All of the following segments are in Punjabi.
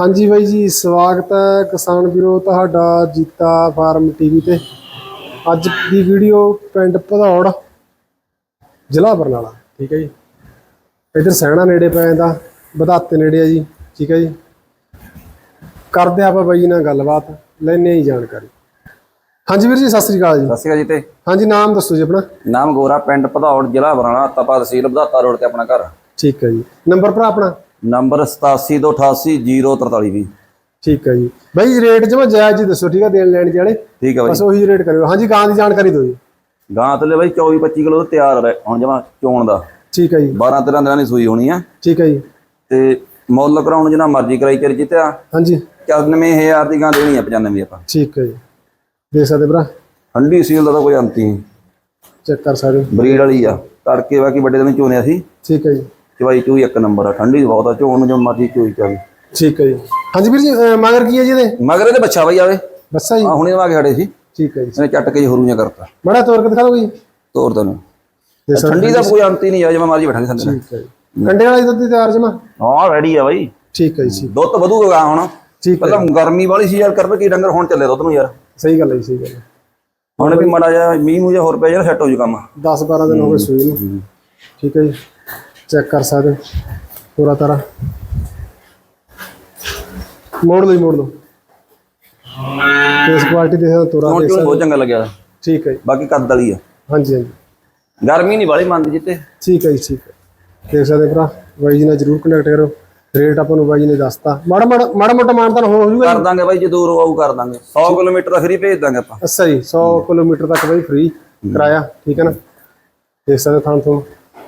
ਹਾਂਜੀ ਬਾਈ ਜੀ ਸਵਾਗਤ ਹੈ ਕਿਸਾਨ ਵੀਰੋ ਤੁਹਾਡਾ ਜੀਤਾ ਫਾਰਮ ਟੀਵੀ ਤੇ। ਅੱਜ ਦੀ ਵੀਡੀਓ ਪਿੰਡ ਭਦੌੜ ਜ਼ਿਲ੍ਹਾ ਬਰਨਾਲਾ ਠੀਕ ਹੈ ਜੀ। ਇਧਰ ਸੈਣਾ ਨੇੜੇ ਪੈ ਜਾਂਦਾ ਵਧਾਤੇ ਨੇੜੇ ਆ ਜੀ ਠੀਕ ਹੈ ਜੀ। ਕਰਦੇ ਆਪਾਂ ਬਾਈ ਜੀ ਨਾਲ ਗੱਲਬਾਤ ਲੈਣੇ ਹੀ ਜਾਣਕਾਰੀ। ਹਾਂਜੀ ਵੀਰ ਜੀ ਸਤਿ ਸ੍ਰੀ ਅਕਾਲ ਜੀ। ਸਤਿ ਸ਼੍ਰੀ ਅਕਾਲ ਜੀ ਤੇ। ਹਾਂਜੀ ਨਾਮ ਦੱਸੋ ਜੀ ਆਪਣਾ। ਨਾਮ ਗੋਰਾ ਪਿੰਡ ਭਦੌੜ ਜ਼ਿਲ੍ਹਾ ਬਰਾਣਾ ਤਪਾ ਤਹਿਸੀਲ ਬਧਾਤਾ ਰੋਡ ਤੇ ਆਪਣਾ ਘਰ। ਠੀਕ ਹੈ ਜੀ। ਨੰਬਰ ਭਰਾ ਆਪਣਾ? ਨੰਬਰ 87288043 ਠੀਕ ਹੈ ਜੀ। ਬਾਈ ਰੇਟ ਜਮਾ ਜਾਇਜ਼ ਜੀ ਦੱਸੋ ਠੀਕ ਹੈ ਦੇਣ ਲੈਣ ਜਿਹੜੇ ਠੀਕ ਹੈ ਬਾਈ। ਬਸ ਉਹੀ ਰੇਟ ਕਰਿਓ। ਹਾਂਜੀ ਗਾਂ ਦੀ ਜਾਣਕਾਰੀ ਦਿਓ ਜੀ। ਗਾਂ ਤੇ ਬਾਈ 24 25 ਕਿਲੋ ਤਿਆਰ ਰਹਿ ਹੁਣ ਜਮਾ ਚੋਣ ਦਾ। ਠੀਕ ਹੈ ਜੀ। 12 13 ਦਿਨਾਂ ਦੀ ਸੂਈ ਹੋਣੀ ਆ। ਠੀਕ ਹੈ ਜੀ। ਤੇ ਮੁੱਲ ਕਰਾਉਣ ਜਿੰਨਾ ਮਰਜ਼ੀ ਕਰਾਈ ਕਰੀ ਜਿੱਤਿਆ। ਹਾਂਜੀ। 94000 ਦੀ ਗਾਂ ਦੇਣੀ ਆ 95 ਆਪਾਂ। ਠੀਕ ਹੈ ਜੀ। ਦੇਖ ਸਕਦੇ ਭਰਾ। ਠੰਡੀ ਸੀਲ ਦਾ ਤਾਂ ਕੋਈ ਅੰਤ ਹੀ ਨਹੀਂ। ਚੈੱਕ ਕਰ ਸਕਦੇ ਹੋ। ਬਰੀਡ ਵਾਲੀ ਆ। ਤੜਕੇ ਬਾਕੀ ਵੱਡੇ ਦਿਨ ਚੋਣਿਆ ਸੀ। ਠੀਕ ਹੈ ਜੀ। ਚਵਾਈ ਚੂਈ ਇੱਕ ਨੰਬਰ ਆ ਠੰਡੀ ਬਹੁਤ ਆ ਚੋਣ ਨੂੰ ਜੋ ਮਰਜ਼ੀ ਚੋਈ ਚੱਲ ਠੀਕ ਹੈ ਜੀ। ਹਾਂਜੀ ਵੀਰ ਜੀ ਅਹ ਮਗਰ ਕੀ ਹੈ ਜੀ ਇਹਦੇ? ਮਗਰ ਇਹਦੇ ਬੱਚਾ ਬਾਈ ਆਵੇ। ਬੱਸਾ ਜੀ। ਆ ਹੁਣੇ ਨਵਾ ਕੇ ਖੜੇ ਸੀ। ਠੀਕ ਹੈ ਜੀ। ਇਹਨੇ ਚੱਟ ਕੇ ਜੀ ਹਰੂ ਜਿਹਾ ਕਰਤਾ। ਬੜਾ ਤੋਰ ਕੇ ਦਿਖਾ ਦਿਓ ਜੀ ਤੋਰ ਤੈਨੂੰ ਸਕਦੇ ਠੰਡੀ ਦਾ ਕੋਈ ਅੰਤ ਹੀ ਨਹੀਂ ਆ ਜਿਵੇਂ ਮਰਜ਼ੀ ਬੈਠਾਂਗੇ ਥੱਲੇ। ਠੀਕ ਹੈ ਜੀ। ਕੰਡੇ ਵਾਲੀ ਦੁੱਧ ਦੀ ਤਿਆਰ ਜਮਾ? ਹਾਂ ਰੈਡੀ ਆ ਬਾਈ। ਠੀਕ ਹੈ ਜੀ ਠੀਕ- ਦੁੱਧ ਵਧੂਗਾ ਹੁਣ। ਠੀਕ ਹੈ ਪਹਿਲਾਂ ਗਰਮੀ ਵਾਲੀ ਸੀ ਯਾਰ ਕਰ ਕੀ ਡੰਗਰ ਹੁਣ ਚੱਲੇ ਦੁੱਧ ਨੂੰ ਯਾਰ। ਸਹੀ ਗੱਲ ਹੈ ਜੀ, ਸਹੀ ਗੱਲ ਹੈ। ਹੁਣ ਵੀ ਮਾੜਾ ਜਿਹਾ ਮੀਂਹ ਜਿਹਾ ਹੋਰ ਪਿਆ ਯਾਰ ਸੈੱਟ ਹੋ ਜੂ ਕੰਮ। 10 12 ਦਿਨ ਹੋ ਗਏ ਸੂਈ ਨੂੰ। ਠੀਕ ਹੈ ਜੀ। ਚੈੱਕ ਕਰ ਸਕਦੇ ਹੋ। ਪੂਰਾ ਤਰ੍ਹਾਂ। ਮੋੜ ਲਓ ਜੀ, ਮੋੜ ਲਓ। ਫੇਸ ਕੁਆਲਿਟੀ ਹੋ, ਤੋਰਾ ਸਕਦੇ ਬਹੁਤ ਚੰਗਾ ਲੱਗਿਆ। ਠੀਕ ਹੈ ਜੀ। ਬਾਕੀ ਕੱਦ ਵਾਲੀ ਆ। ਹਾਂਜੀ ਹਾਂਜੀ। ਗਰਮੀ ਨਹੀਂ ਵਾਲੀ ਮੰਨਦੀ ਜਿੱਤੇ। ਠੀਕ ਹੈ ਜੀ ਠੀਕ ਹੈ। ਦੇਖ ਸਕਦੇ ਭਰਾ ਬਾਈ ਜੀ ਨਾਲ ਜਰੂਰ ਕਨੈਕਟ ਕਰੋ। ਰੇਟ ਆਪਾਂ ਨੂੰ ਬਾਈ ਜੀ ਨੇ ਦੱਸਤਾ। ਮਾੜਾ ਮਾੜਾ ਮਾੜਾ ਮੋਟਾ ਮਾਨਤਾਨ ਹੋ ਜੂਗਾ ਕਰ ਦਾਂਗੇ ਬਾਈ ਜੇ ਦੂਰ ਆਊ ਕਰ ਦਾਂਗੇ। 100 ਕਿਲੋਮੀਟਰ ਦਾ ਫਰੀ ਭੇਜ ਦਾਂਗੇ ਆਪਾਂ। ਅੱਛਾ ਜੀ 100 ਕਿਲੋਮੀਟਰ ਤੱਕ ਬਾਈ ਫ੍ਰੀ ਕਰਾਇਆ। ਠੀਕ ਹੈ ਨਾ। ਦੇਖ ਸਕਦੇ ਥਾਂ ਤੋਂ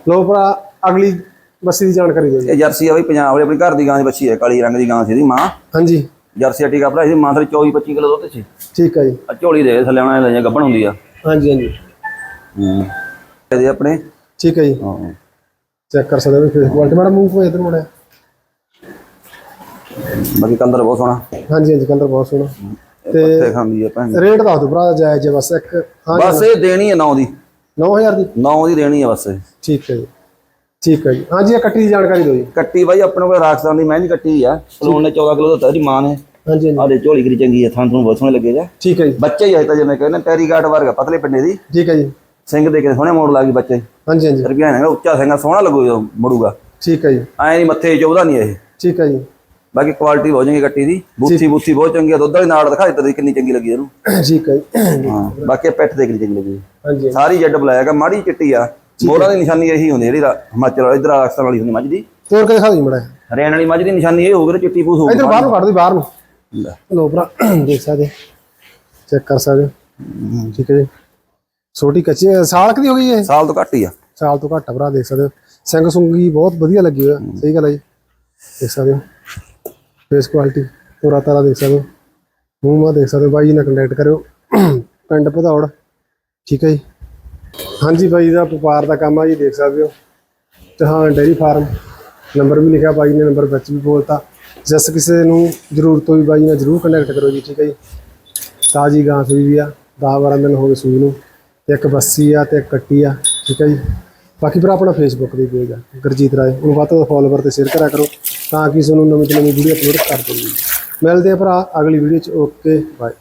ਲੋ ਭਰਾ ਅਗਲੀ ਬੱਸੀ ਦੀ ਜਾਣਕਾਰੀ ਦਿਓ ਜੀ। ਇਹ ਜਰਸੀ ਆ ਬਾਈ ਪੰਜਾਬ ਵਾਲੀ ਆਪਣੀ ਘਰ ਦੀ ਗਾਂ ਦੀ ਬੱਚੀ ਹੈ ਕਾਲੀ ਰੰਗ ਦੀ ਗਾਂ ਸੀ ਇਹਦੀ ਮਾਂ। ਹਾਂਜੀ। ਜਰਸੀ ਆ ਟੀਕਾ ਭਰਾ ਇਹਦੀ ਮਾਂ ਥਲੇ 24 25 ਕਿਲੋ ਦੁੱਧ ਸੀ। ਠੀਕ ਹੈ ਜੀ। ਆ ਝੋਲੀ ਦੇ ਥੱਲੇ ਆਉਣਾ ਲੈ ਜਾ ਗੱਭਣ ਹੁੰਦੀ ਆ। ਹਾਂਜੀ ਹਾਂਜੀ। ਹੂੰ। ਇਹਦੇ ਆਪਣੇ। ਠੀਕ ਹੈ ਜੀ। ਹਾਂ। ਚੈੱਕ ਕਰ ਸਕਦੇ ਹੋ ਫੇਸ ਕੁਆਲਿਟੀ ਮਾੜਾ ਮੂੰਹ ਕੋਈ ਇਧਰ ਮੁੜਿਆ ਬਾਕੀ ਕਲਰ ਬਹੁਤ ਸੋਹਣਾ। ਹਾਂਜੀ ਹਾਂਜੀ ਕਲਰ ਬਹੁਤ ਸੋਹਣਾ। ਤੇ ਖਾਂਦੀ ਆ ਭੈਣ ਰੇਟ ਦੱਸ ਦਿਓ ਭਰਾ ਜਾਇਜ਼ ਬਸ ਇੱਕ। ਬਸ ਇਹ ਦੇਣੀ ਹੈ 9 ਦੀ। 9000 ਦੀ? 9 ਦੀ ਦੇਣੀ ਹੈ ਬਸ। ਠੀਕ ਹੈ ਜੀ। ਠੀਕ ਹੈ ਜੀ। ਹਾਂਜੀ ਇਹ ਕੱਟੀ ਦੀ ਜਾਣਕਾਰੀ ਦਿਓ ਜੀ। ਕੱਟੀ ਬਾਈ ਆਪਣੇ ਕੋਲ ਰਾਜਸਥਾਨ ਦੀ ਮਹਿੰਦੀ ਕੱਟੀ ਆ। ਸਲੂਨ ਨੇ 14 ਕਿਲੋ ਦਿੱਤਾ ਇਹਦੀ ਮਾਂ ਨੇ। ਹਾਂਜੀ ਹਾਂਜੀ। ਆਦੇ ਝੋਲੀ ਕਰੀ ਚੰਗੀ ਆ ਥਾਂ ਤੁਹਾਨੂੰ ਬਹੁਤ ਸੋਹਣੇ ਲੱਗੇ ਜਾ। ਠੀਕ ਹੈ ਜੀ। ਬੱਚੇ ਹੀ ਆਏ ਤਾਂ ਜਿਵੇਂ ਕਹਿੰਦੇ ਟੈਰੀ ਗਾਰਡ ਵਰਗਾ ਪਤਲੇ ਪਿੰਡੇ ਦੀ। ਠੀਕ ਹੈ ਜੀ। ਸਿੰਘ ਦੇ ਕੇ ਸੋਹਣੇ ਮੋੜ ਲੱਗੀ ਬੱਚੇ। ਹਾਂਜੀ ਹਾਂਜੀ। ਰੁਪਿਆ ਹੈਗਾ ਉੱਚਾ ਸਿੰਘਾ ਸੋਹਣਾ ਲੱਗੂ ਜਦੋਂ ਮੁੜੂਗਾ। ਠੀਕ ਹੈ ਜੀ। ਐ ਨਹੀਂ ਮੱਥੇ ਚੁਭਦਾ ਨਹੀਂ ਇਹ। ਠੀਕ ਹੈ ਜੀ। ਬਾਕੀ ਕੁਆਲਿਟੀ ਬਹੁਤ ਚੰਗੀ ਕੱਟੀ ਦੀ। ਬੂਥੀ ਬੂਥੀ ਬਹੁਤ ਚੰਗੀ ਆ ਦੁੱਧ ਵਾਲੀ ਨਾੜ ਦਿਖਾ ਦਿੱਤਾ ਕਿੰਨੀ ਚੰਗੀ ਲੱਗੀ ਇਹਨੂੰ। ਠੀਕ ਹੈ ਜੀ। ਹਾਂ ਬਾਕੀ ਪਿੱਠ ਦੇ ਕਿੰਨੀ ਚੰਗੀ ਲੱਗੀ। ਹਾਂਜੀ। ਸਾਰੀ ਜੱਡ ਬਲੈਕ ਆ ਮਾੜੀ ਚਿੱਟੀ ਆ। ਮੋਰਾਂ ਦੀ ਨਿਸ਼ਾਨੀ ਇਹੀ ਹੁੰਦੀ ਜਿਹੜੀ ਹਿਮਾਚਲ ਵਾਲੀ ਇਧਰ ਰਾਜਸਥਾਨ ਵਾਲੀ ਹੁੰਦੀ ਮੱਝ ਦੀ। ਤੋੜ ਕੇ ਦਿਖਾ ਜੀ ਮੜਾ ਹਰਿਆਣਾ ਵਾਲੀ ਮੱਝ ਦੀ ਨਿਸ਼ਾਨੀ ਇਹ ਹੋਊਗੀ ਨਾ ਚਿੱਟੀ ਪੂਸ ਹੋਊਗੀ। ਇਧਰ ਬਾਹਰ ਨੂੰ ਕੱਢ ਦਿਓ ਬਾਹਰ ਨੂੰ। ਲੈ। ਭਰਾ ਦੇਖ ਸਕਦੇ ਚੈੱਕ ਕਰ ਸਕਦੇ ਹੋ। ਠੀਕ ਹੈ ਜੀ। ਛੋਟੀ ਕੱਚੀ ਹੈ, ਸਾਲ ਕੁ ਦੀ ਹੋ ਗਈ ਇਹ? ਸਾਲ ਤੋਂ ਘੱਟ ਹੀ ਆ। ਸਾਲ ਤੋਂ ਘੱਟ ਭਰਾ ਦੇਖ ਸਕਦੇ ਹੋ। ਸਿੰਘ ਸੁੰਗੀ ਬਹੁਤ ਵਧੀਆ ਲੱਗੀ ਹੋਇਆ ਸਹੀ ਗੱਲ ਹੈ ਜੀ। ਦੇਖ ਸਕਦੇ ਹੋ। ਫੇਸ ਕੁਆਲਿਟੀ ਪੂਰਾ ਤਾਰਾ ਦੇਖ ਸਕਦੇ ਹੋ। ਮੂੰਹ ਮਾ ਦੇਖ ਸਕਦੇ ਹੋ। ਬਾਈ ਜੀ ਨਾਲ ਕੰਟੈਕਟ ਕਰਿਓ। ਪਿੰਡ ਭਦੌੜ। ਠੀਕ ਹੈ ਜੀ। ਹਾਂਜੀ ਬਾਈ ਦਾ ਵਪਾਰ ਦਾ ਕੰਮ ਆ ਜੀ, ਦੇਖ ਸਕਦੇ ਹੋ। ਚੌਹਾਨ ਡੇਰੀ ਫਾਰਮ, ਨੰਬਰ ਵੀ ਲਿਖਿਆ ਬਾਈ ਨੇ, ਨੰਬਰ ਵਿੱਚ ਵੀ ਬੋਲਤਾ। ਜਿਸ ਕਿਸੇ ਨੂੰ ਜ਼ਰੂਰਤ ਹੋਈ ਬਾਈ ਨਾਲ ਜ਼ਰੂਰ ਕੰਟੈਕਟ ਕਰੋ ਜੀ, ਠੀਕ ਹੈ ਜੀ। ਤਾਜੀ ਗਾਂ ਸੂਈ ਵੀ ਆ 10 12 ਦਿਨ ਹੋ ਗਏ ਸੂਈ ਨੂੰ। ਇੱਕ ਬੱਸੀ ਆ ਤੇ ਇੱਕ ਕੱਟੀ ਆ, ਠੀਕ ਹੈ ਜੀ। ਬਾਕੀ ਭਰਾ, ਆਪਣਾ ਫੇਸਬੁੱਕ ਦੀ ਪੇਜ ਆ, ਗੁਰਜੀਤ ਰਾਏ। ਉਹਨੂੰ ਵੱਧ ਤੋਂ ਵੱਧ ਫੋਲੋਵਰ ਤੇ ਸ਼ੇਅਰ ਕਰਿਆ ਕਰੋ, ਤਾਂ ਕਿ ਤੁਹਾਨੂੰ ਨਵੀਂ ਤੋਂ ਨਵੀਂ ਵੀਡੀਓ ਅਪਲੋਡ ਕਰ ਦੇਵਾਂਗੇ ਮਿਲਦੇ ਆ ਭਰਾ, ਅਗਲੀ ਵੀਡੀਓ ਚ ਓਕੇ ਬਾਏ